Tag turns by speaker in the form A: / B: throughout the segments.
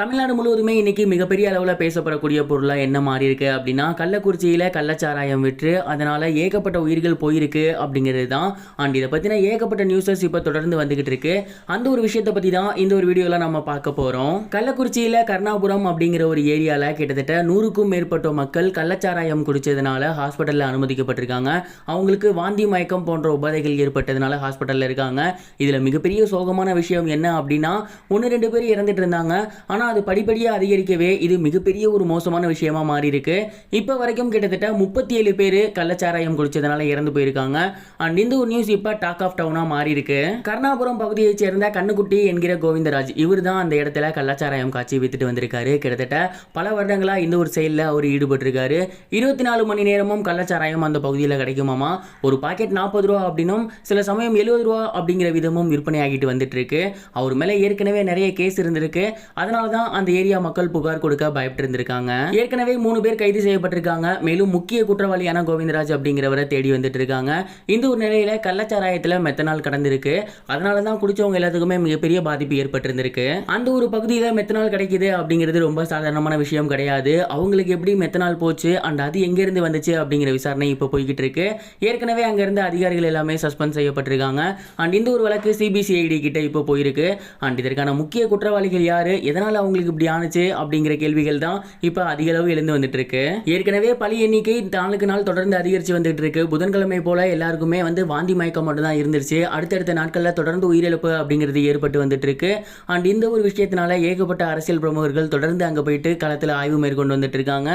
A: தமிழ்நாடு முழுவதுமே இன்னைக்கு மிகப்பெரிய அளவில் பேசப்படக்கூடிய பொருளாக என்ன மாறி இருக்கு அப்படின்னா கள்ளக்குறிச்சியில் கள்ளச்சாராயம் விற்று அதனால் ஏகப்பட்ட உயிர்கள் போயிருக்கு அப்படிங்கிறது தான் அண்ட் இதை பற்றின ஏகப்பட்ட நியூஸஸ் இப்போ தொடர்ந்து வந்துகிட்டு இருக்கு. அந்த ஒரு விஷயத்தை பற்றி தான் இந்த ஒரு வீடியோவில் நம்ம பார்க்க போகிறோம் கள்ளக்குறிச்சியில் கருணாபுரம் அப்படிங்கிற ஒரு ஏரியாவில் கிட்டத்தட்ட நூறுக்கும் மேற்பட்ட மக்கள் கள்ளச்சாராயம் குடித்ததுனால ஹாஸ்பிட்டலில் அனுமதிக்கப்பட்டிருக்காங்க. அவங்களுக்கு வாந்தி மயக்கம் போன்ற உபாதைகள் ஏற்பட்டதுனால ஹாஸ்பிட்டலில் இருக்காங்க. இதில் மிகப்பெரிய சோகமான விஷயம் என்ன அப்படின்னா ஒன்று ரெண்டு பேர் இறந்துட்டு இருந்தாங்க. ஆனால் அது படிப்படியாக அதிகரிக்கவே இது மிகப்பெரிய ஒரு மோசமான விஷயமா மாறி இருக்கு இப்போ வரைக்கும் கிட்டத்தட்ட முப்பத்தி ஏழு பேர் கள்ளச்சாராயம் குடிச்சதுனால இறந்து போயிருக்காங்க. அண்ட் இந்த ஒரு நியூஸ் இப்போ டாக் ஆஃப் டவுனாக மாறி இருக்கு கருணாபுரம் பகுதியைச் சேர்ந்த கண்ணுக்குட்டி என்கிற கோவிந்தராஜ் இவர் தான் அந்த இடத்துல கள்ளச்சாராயம் காட்சி வித்துட்டு வந்திருக்காரு. கிட்டத்தட்ட பல வருடங்களாக இந்த ஒரு செயலில் அவர் ஈடுபட்டிருக்காரு. இருபத்தி நாலு மணி நேரமும் கள்ளச்சாராயம் அந்த பகுதியில் கிடைக்குமாமா? ஒரு பாக்கெட் நாற்பது ரூபா அப்படின்னும் சில சமயம் எழுபது ரூபா அப்படிங்கிற விதமும் விற்பனை ஆகிட்டு வந்துட்டு இருக்கு. அவர் மேலே ஏற்கனவே நிறைய கேஸ் இருந்திருக்கு. அதனால தான் அந்த ஏரியா மக்கள் புகார் கொடுக்க பயப்பட்டு இருந்திருக்காங்க ஏற்கனவே மூணு பேர் கைது செய்யப்பட்டிருக்காங்க. மேலும் முக்கிய குற்றவாளியான கோவிந்தராஜ் அப்படிங்கிறவரை தேடி வந்துட்டு இருக்காங்க இந்த ஒரு நிலையில கள்ளச்சாராயத்தில் மெத்தனால் கடந்திருக்கு. அதனால தான் குடிச்சவங்க எல்லாத்துக்குமே மிகப்பெரிய பாதிப்பு ஏற்பட்டிருந்திருக்கு. அந்த ஒரு பகுதியில் மெத்தனால் கிடைக்குது அப்படிங்கிறது ரொம்ப சாதாரணமான விஷயம் கிடையாது. அவங்களுக்கு எப்படி மெத்தனால் போச்சு? அண்ட் அது எங்கேருந்து வந்துச்சு? அப்படிங்கிற விசாரணை இப்போ போய்கிட்டு இருக்கு ஏற்கனவே அங்கேருந்து அதிகாரிகள் எல்லாமே சஸ்பெண்ட் செய்யப்பட்டிருக்காங்க. அண்ட் இந்த ஒரு வழக்கு சிபிசிஐடி கிட்ட இப்போ போயிருக்கு. அண்ட் இதற்கான முக்கிய குற்றவாளிகள் யாரு? அவங்க உங்களுக்கு இப்படி ஆணுச்சு அப்படிங்கிற கேள்விகள் தான் இப்போ அதிக அளவு எழுந்து வந்துட்டு இருக்கு ஏற்கனவே பலி எண்ணிக்கை நாளுக்கு நாள் தொடர்ந்து அதிகரித்து வந்துட்டு இருக்கு புதன்கிழமை போல எல்லாருக்குமே வந்து வாந்தி மயக்கம் மட்டும் தான் இருந்துருச்சு. அடுத்தடுத்த நாட்களில் தொடர்ந்து உயிரிழப்பு அப்படிங்கிறது ஏற்பட்டு வந்துட்டு இருக்கு அண்ட் இந்த ஒரு விஷயத்தினால ஏகப்பட்ட அரசியல் பிரமுகர்கள் தொடர்ந்து அங்கே போயிட்டு களத்தில் ஆய்வு மேற்கொண்டு வந்துட்டு இருக்காங்க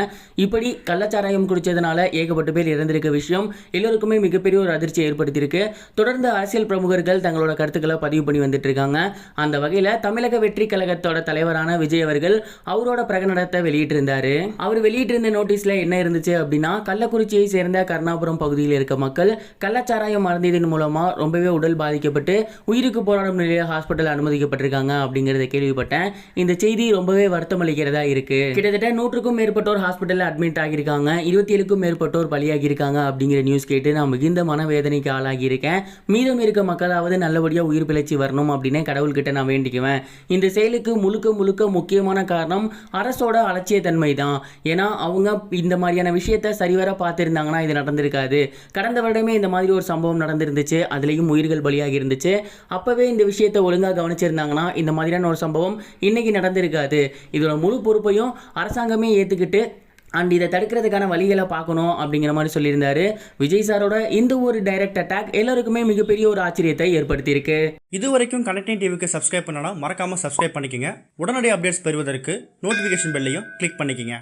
A: இப்படி கள்ளச்சாராயம் குடிச்சதுனால ஏகப்பட்ட பேர் இறந்திருக்க விஷயம் எல்லோருக்குமே மிகப்பெரிய ஒரு அதிர்ச்சி ஏற்படுத்தியிருக்கு. தொடர்ந்து அரசியல் பிரமுகர்கள் தங்களோட கருத்துக்களை பதிவு பண்ணி வந்துட்டு இருக்காங்க அந்த வகையில் தமிழக வெற்றி கழகத்தோட தலைவரான விஜய் அவர்கள் அவரோட பிரகடனத்தை வெளியிட்டிருந்தாரு. அவர் வெளியிட்டிருந்த நோட்டீஸ்ல என்ன இருந்துச்சு அப்படின்னா கள்ளக்குறிச்சியை சேர்ந்த கருணாபுரம் பகுதியில் இருக்க மக்கள் கள்ளச்சாராயம் அருந்தியதன் மூலமா ரொம்பவே உடல் பாதிக்கப்பட்டு உயிருக்கு போராடும் நிலையில் ஹாஸ்பிட்டல் அனுமதிக்கப்பட்டிருக்காங்க அப்படிங்கறத கேள்விப்பட்டேன். இந்த செய்தி ரொம்பவே வருத்தம் அளிக்கிறதா இருக்கு. கிட்டத்தட்ட நூற்றுக்கும் மேற்பட்டோர் ஹாஸ்பிட்டலில் அட்மிட் ஆகியிருக்காங்க. இருபத்தி ஏழுக்கும் மேற்பட்டோர் பலியாகியிருக்காங்க அப்படிங்கிற நியூஸ் கேட்டு நான் மிகுந்த மனவேதனைக்கு ஆளாகி இருக்கேன். மீதம் இருக்க மக்களாவது நல்லபடியாக உயிர் பிழைச்சி வரணும் அப்படின்னு கடவுள்கிட்ட நான் வேண்டிக்குவேன். இந்த செயலுக்கு முழுக்க முழுக்க முக்கியமான காரணம் அரசோட அலட்சியத்தன்மை தான் ஏன்னா அவங்க இந்த மாதிரியான விஷயத்த சரிவர பார்த்துருந்தாங்கன்னா இது நடந்திருக்காது. கடந்த வருடமே இந்த மாதிரி ஒரு சம்பவம் நடந்திருந்துச்சு. அதுலேயும் உயிர்கள் பலியாகி இருந்துச்சு. அப்போவே இந்த விஷயத்தை ஒழுங்காக கவனிச்சிருந்தாங்கன்னா இந்த மாதிரியான ஒரு சம்பவம் இன்றைக்கி நடந்திருக்காது. இதோட முழு பொறுப்பையும் அரசாங்கமே ஏற்றுக்கிட்டு அண்ட் இதை தடுக்கிறதுக்கான வழிகளை பார்க்கணும் அப்படிங்கிற மாதிரி சொல்லியிருந்தாரு. விஜய் சாரோட இந்த ஒரு டைரக்ட் அட்டாக் எல்லாருக்குமே மிகப்பெரிய ஒரு ஆச்சரியத்தை ஏற்படுத்தியிருக்கு.
B: இது வரைக்கும் கனெக்டிங் டிவிக்கு சப்ஸ்கிரைப் பண்ணனா மறக்காமல் சப்ஸ்கிரைப் பண்ணிக்கங்க. உடனடி அப்டேட்ஸ் பெறுவதற்கு நோட்டிஃபிகேஷன் பெல்லையும் கிளிக் பண்ணிக்கங்க.